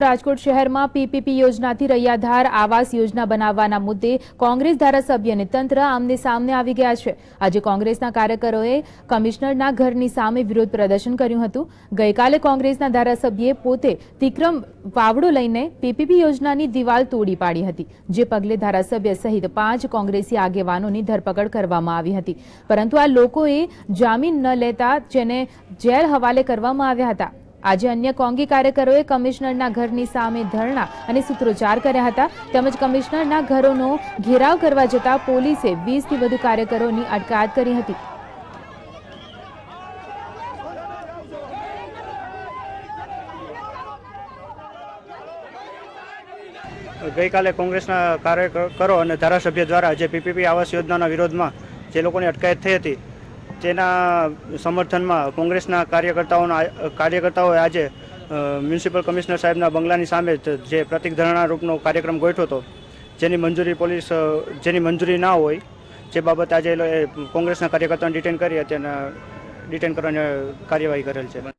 રાજકોટ શહેરમાં પીપીપી યોજનાથી રૈયાધાર આવાસ યોજના બનાવવાના મુદ્દે કોંગ્રેસ ધારાસભ્ય અને તંત્ર આમને સામને આવી ગયા છે. આજે કોંગ્રેસના કાર્યકરોએ કમિશનરના ઘરની સામે વિરોધ પ્રદર્શન કર્યું હતું. ગઈકાલે કોંગ્રેસના ધારાસભ્યે પોતે તિક્રમ વાવડો લઈને પીપીપી યોજનાની દિવાલ તોડી પાડી હતી, જે પગલે ધારાસભ્ય સહિત પાંચ કોંગ્રેસી આગેવાનોની ધરપકડ કરવામાં આવી હતી. પરંતુ આ લોકોએ જામીન ન લેતા જેને જેલ હવાલે કરવામાં આવ્યા હતા. આજે અન્ય કોંગી કાર્યકરોએ કમિશનરના ઘરની સામે ધરણા અને સૂત્રોચ્ચાર કર્યા હતા. તેમજ કમિશનરના ઘરોનો ઘેરાવ કરવા જતા પોલીસે વીસથી વધુ કાર્યકરોની અટકાયત કરી હતી. ગઈકાલે કોંગ્રેસના કાર્યકરો અને ધારાસભ્ય દ્વારા જે પીપીપી આવાસ યોજનાના વિરોધમાં જે લોકોની અટકાયત થઈ હતી તેના સમર્થનમાં કોંગ્રેસના કાર્યકર્તાઓના, કાર્યકર્તાઓએ આજે મ્યુનિસિપલ કમિશનર સાહેબના બંગલાની સામે જ પ્રતિક ધરણા રૂપનો કાર્યક્રમ ગોઠવ્યો હતો, જેની મંજૂરી પોલીસ જેની મંજૂરી ના હોય, જે બાબતે આજે કોંગ્રેસના કાર્યકર્તાઓને ડિટેન કરી હતી અને ડિટેન કરવાની કાર્યવાહી કરેલ છે.